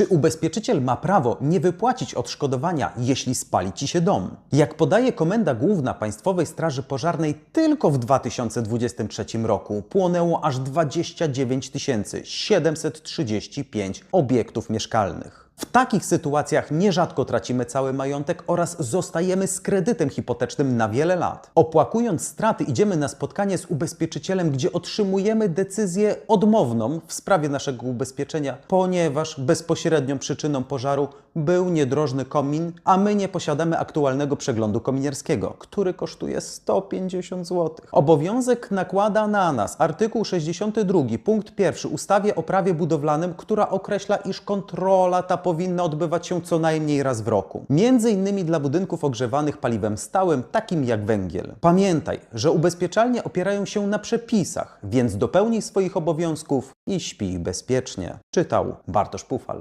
Czy ubezpieczyciel ma prawo nie wypłacić odszkodowania, jeśli spali ci się dom? Jak podaje Komenda Główna Państwowej Straży Pożarnej, tylko w 2023 roku płonęło aż 29 735 obiektów mieszkalnych. W takich sytuacjach nierzadko tracimy cały majątek oraz zostajemy z kredytem hipotecznym na wiele lat. Opłakując straty, idziemy na spotkanie z ubezpieczycielem, gdzie otrzymujemy decyzję odmowną w sprawie naszego ubezpieczenia, ponieważ bezpośrednią przyczyną pożaru był niedrożny komin, a my nie posiadamy aktualnego przeglądu kominierskiego, który kosztuje 150 zł. Obowiązek nakłada na nas artykuł 62 punkt 1 ustawy o prawie budowlanym, która określa, iż kontrola ta powinna odbywać się co najmniej raz w roku. Między innymi dla budynków ogrzewanych paliwem stałym, takim jak węgiel. Pamiętaj, że ubezpieczalnie opierają się na przepisach, więc dopełnij swoich obowiązków i śpij bezpiecznie. Czytał Bartosz Pufal.